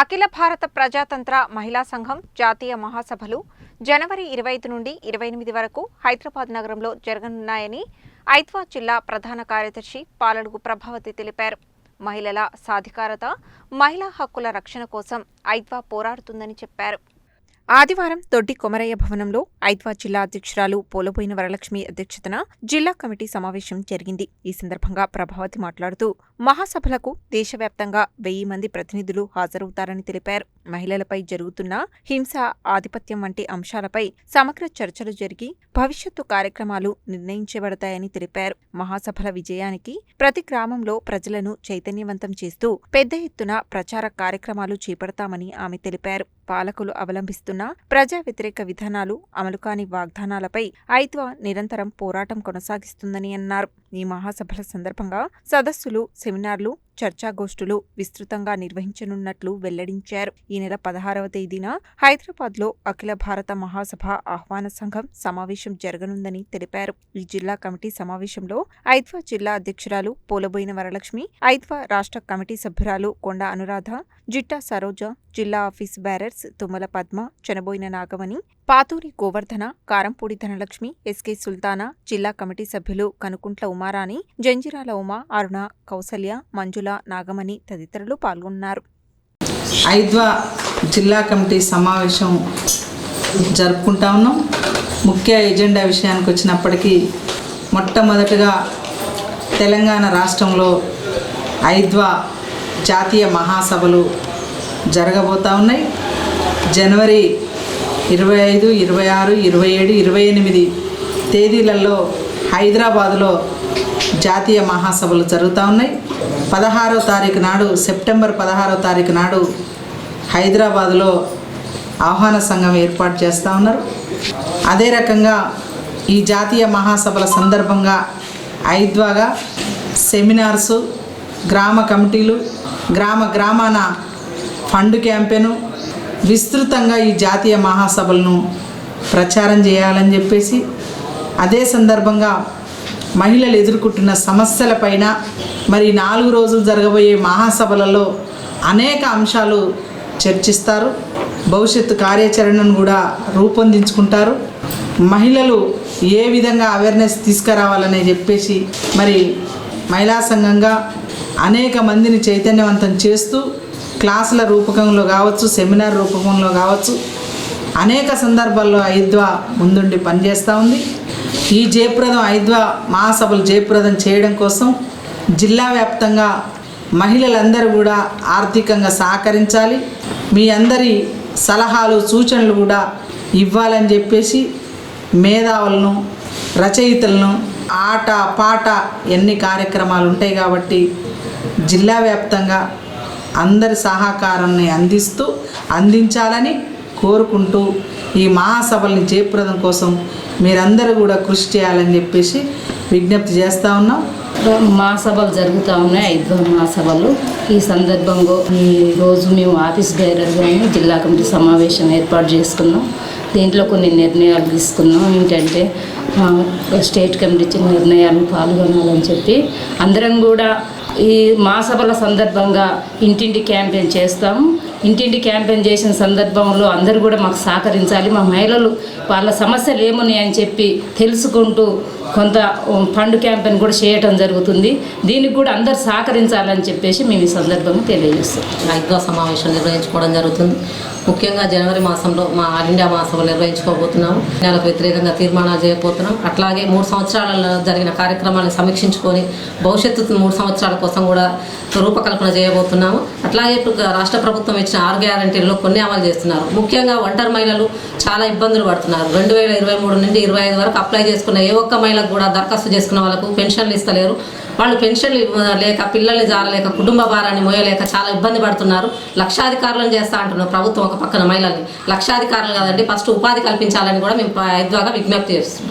అఖిల భారత ప్రజాతంత్ర మహిళా సంఘం జాతీయ మహాసభలు జనవరి ఇరవై ఐదు నుండి ఇరవై ఎనిమిది వరకు హైదరాబాద్ నగరంలో జరగనున్నాయని ఐత్వా జిల్లా ప్రధాన కార్యదర్శి పాలడుగు ప్రభావతి తెలిపారు. మహిళల సాధికారత మహిళా హక్కుల రక్షణ కోసం ఐత్వా పోరాడుతుందని చెప్పారు. ఆదివారం దొడ్డి కొమరయ్య భవనంలో ఐద్వా జిల్లా అధ్యక్షురాలు పోలబోయిన వరలక్ష్మి అధ్యక్షతన జిల్లా కమిటీ సమావేశం జరిగింది. ఈ సందర్భంగా ప్రభావతి మాట్లాడుతూ మహాసభలకు దేశవ్యాప్తంగా వెయ్యి మంది ప్రతినిధులు హాజరవుతారని తెలిపారు. మహిళలపై జరుగుతున్న హింస ఆధిపత్యం వంటి అంశాలపై సమగ్ర చర్చలు జరిగి భవిష్యత్తు కార్యక్రమాలు నిర్ణయించబడతాయని తెలిపారు. మహాసభల విజయానికి ప్రతి గ్రామంలో ప్రజలను చైతన్యవంతం చేస్తూ పెద్ద ఎత్తున ప్రచార కార్యక్రమాలు చేపడతామని ఆమె తెలిపారు. పాలకులు అవలంబిస్తున్న ప్రజా వ్యతిరేక విధానాలు అమలు కాని వాగ్దానాలపై ఐత్వా నిరంతరం పోరాటం కొనసాగిస్తుందని అన్నారు. ఈ మహాసభల సందర్భంగా సదస్సులు సెమినార్లు చర్చాగోష్ఠులు విస్తృతంగా నిర్వహించనున్నట్లు వెల్లడించారు. ఈ నెల పదహారవ తేదీన హైదరాబాద్లో అఖిల భారత మహాసభ ఆహ్వాన సంఘం సమావేశం జరగనుందని తెలిపారు. ఈ జిల్లా కమిటీ సమావేశంలో ఐద్వా జిల్లా అధ్యక్షురాలు పోలబోయిన వరలక్ష్మి ఐద్వా రాష్ట్ర కమిటీ సభ్యురాలు కొండ అనురాధ జిట్టా సరోజ జిల్లా office bearers Tummala Padma Chenaboina Nagamani Pathuri Govardhana Karampudi Dhanalakshmi SK Sultana జిల్లా కమిటీ సభ్యులు కనుకుంట్ల ఉమారాణి జంజిరాల ఉమా అరుణ కౌసల్య మంజుల నాగమణి తదితరులు పాల్గొన్నారు. ఐద్వా జిల్లా కమిటీ సమావేశం జరుపుకుంటా ఉన్నాం. ముఖ్య ఎజెండా విషయానికి వచ్చినప్పటికీ మొట్టమొదటగా తెలంగాణ రాష్ట్రంలో ఐద్వా జాతీయ మహాసభలు జరగబోతా ఉన్నాయి. జనవరి ఇరవై ఐదు ఇరవై ఆరు ఇరవై ఏడు ఇరవై ఎనిమిది తేదీలలో హైదరాబాదులో జాతీయ మహాసభలు జరుగుతూ ఉన్నాయి. పదహారో తారీఖు నాడు సెప్టెంబర్ పదహారో తారీఖు నాడు హైదరాబాదులో ఆహ్వాన సంఘం ఏర్పాటు చేస్తూ ఉన్నారు. అదే రకంగా ఈ జాతీయ మహాసభల సందర్భంగా ఐద్వాగా సెమినార్సు గ్రామ కమిటీలు గ్రామ గ్రామాన ఫండ్ క్యాంపెను విస్తృతంగా ఈ జాతీయ మహాసభలను ప్రచారం చేయాలని చెప్పేసి అదే సందర్భంగా మహిళలు ఎదుర్కొంటున్న సమస్యలపైన మరి నాలుగు రోజులు జరగబోయే మహాసభలలో అనేక అంశాలు చర్చిస్తారు. భవిష్యత్తు కార్యాచరణను కూడా రూపొందించుకుంటారు. మహిళలు ఏ విధంగా అవేర్నెస్ తీసుకురావాలని చెప్పేసి మరి మహిళా సంఘంగా అనేక మందిని చైతన్యవంతం చేస్తూ క్లాసుల రూపకంలో కావచ్చు సెమినార్ రూపకంలో కావచ్చు అనేక సందర్భాల్లో ఐద్వా ముందుండి పనిచేస్తూ ఉంది. ఈ జయప్రదం ఐద్వా మహాసభలు జయప్రదం చేయడం కోసం జిల్లా వ్యాప్తంగా మహిళలందరూ కూడా ఆర్థికంగా సహకరించాలి. మీ అందరి సలహాలు సూచనలు కూడా ఇవ్వాలని చెప్పేసి మేధావులను రచయితలను ఆట పాట ఎన్ని కార్యక్రమాలు ఉంటాయి కాబట్టి జిల్లా వ్యాప్తంగా అందరి సహకారాన్ని అందిస్తూ అందించాలని కోరుకుంటూ ఈ మహాసభల్ని జయప్రదం కోసం మీరందరూ కూడా కృషి చేయాలని చెప్పేసి విజ్ఞప్తి చేస్తూ ఉన్నాం. మహాసభలు జరుగుతూ ఉన్నాయి ఐదు మహాసభలు. ఈ సందర్భంగా ఈ రోజు మేము ఆఫీస్ బేరర్గానే జిల్లా కమిటీ సమావేశం ఏర్పాటు చేసుకున్నాం. దీంట్లో కొన్ని నిర్ణయాలు తీసుకున్నాం. ఏంటంటే స్టేట్ కమిటీ నిర్ణయాలను నిర్ణయాలు పాల్గొనాలని చెప్పి అందరం కూడా ఈ మహాసభల సందర్భంగా ఇంటింటి క్యాంపెయిన్ చేస్తాము. ఇంటింటి క్యాంపెయిన్ చేసిన సందర్భంలో అందరూ కూడా మాకు సహకరించాలి. మా మహిళలు వాళ్ళ సమస్యలు ఏమున్నాయని చెప్పి తెలుసుకుంటూ కొంత ఫండ్ క్యాంపెయిన్ కూడా చేయటం జరుగుతుంది. దీనికి కూడా అందరు సహకరించాలని చెప్పేసి మేము ఈ సందర్భంగా తెలియజేస్తాం ఐద్వా సమావేశం నిర్వహించుకోవడం జరుగుతుంది. ముఖ్యంగా జనవరి మాసంలో మా ఆల్ ఇండియా మహాసభ నిర్వహించుకోబోతున్నాము. నెలకు వ్యతిరేకంగా తీర్మానాలు చేయబోతున్నాం. అట్లాగే మూడు సంవత్సరాలలో జరిగిన కార్యక్రమాలను సమీక్షించుకొని భవిష్యత్తు మూడు సంవత్సరాల కోసం కూడా రూపకల్పన చేయబోతున్నాము. అట్లాగే ఇప్పుడు రాష్ట్ర ప్రభుత్వం ఇచ్చిన ఆరు గ్యారంటీల్లో కొన్ని అమలు చేస్తున్నారు. ముఖ్యంగా ఒంటరి మహిళలు చాలా ఇబ్బందులు పడుతున్నారు. రెండు వేల ఇరవై మూడు నుండి ఇరవై ఐదు వరకు అప్లై చేసుకున్న ఏ ఒక్క మహిళకు కూడా దరఖాస్తు చేసుకున్న వాళ్ళకు పెన్షన్లు ఇస్తలేరు. వాళ్ళు పెన్షన్లు లేక పిల్లల్ని జారలేక కుటుంబ భారాన్ని మోయలేక చాలా ఇబ్బంది పడుతున్నారు. లక్షాధికారులను చేస్తా అంటున్నారు ప్రభుత్వం ఒక పక్కన మహిళల్ని. లక్షాధికారులు కాదండి ఫస్ట్ ఉపాధి కల్పించాలని కూడా మేము ఐద్వాగా విజ్ఞప్తి చేస్తున్నాం.